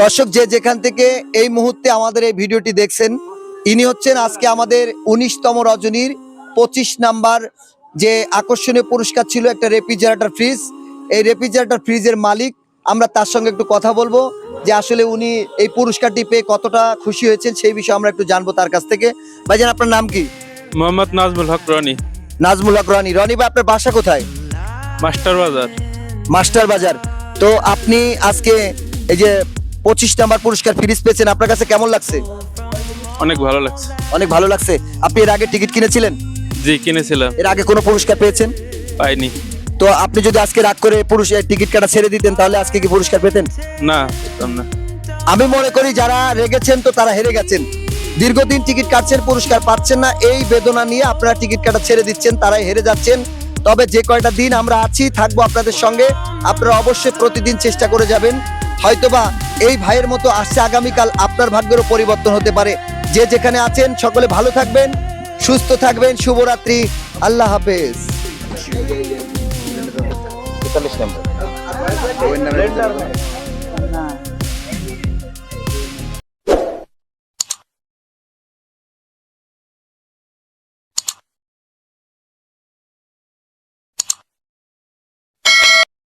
দর্শক যে যেখান থেকে এই মুহূর্তে আমাদের এই ভিডিওটি দেখছেন ইনি হচ্ছেন আজকে আমাদের উনিশতম রজনীর পঁচিশ নাম্বার যে আকর্ষণীয় পুরস্কার ছিল একটা রেফ্রিজারেটর ফ্রিজ। এই রেফ্রিজারেটর ফ্রিজের মালিক আমরা তার সঙ্গে একটু কথা বলব যে আসলে উনি এই পুরস্কারটি পেয়ে কতটা খুশি হয়েছেন সেই বিষয়ে আমরা একটু জানব তার কাছ থেকে। ভাইজান আপনার নাম কি? মোহাম্মদ নাজমুল হক রনি। নাজমুল হক রনি। রনি ভাই আপনার বাসা কোথায়? মাস্টার বাজার মাস্টার বাজার তো আপনি আজকে এই যে পঁচিশ নাম্বার পুরস্কার ফ্রিজ পেয়েছেন আপনার কাছে কেমন লাগছে? অনেক ভালো লাগছে। অনেক ভালো লাগছে। আপনি এর আগে টিকিট কিনেছিলেন? জি কিনেছিলাম। এর আগে কোনো পুরস্কার পেয়েছেন? পাইনি। তো আপনি যদি আজকে রাগ করে পুরুষ টিকিট কাটা ছেড়ে দিতেন তাহলে আজকে কি পুরস্কার পেতেন? না পেতাম না। আমি মনে করি যারা রেগেছেন তো তারা হেরে গেছেন। দীর্ঘদিন টিকিট কাটছেন পুরস্কার পাচ্ছেন না এই বেদনা নিয়ে আপনারা টিকিট কাটা ছেড়ে দিচ্ছেন তারাই হেরে যাচ্ছেন। তবে যে কয়টা দিন আমরা আছি থাকব আপনাদের সঙ্গে আপনারা অবশ্যই প্রতিদিন চেষ্টা করে যাবেন। হয়তোবা এই ভাইয়ের মতো আসছে আগামীকাল আপনার ভাগ্যেরও পরিবর্তন হতে পারে। যে যেখানে আছেন সকলে ভালো থাকবেন সুস্থ থাকবেন শুভরাত্রি আল্লাহ হাফেজ। নম্বর।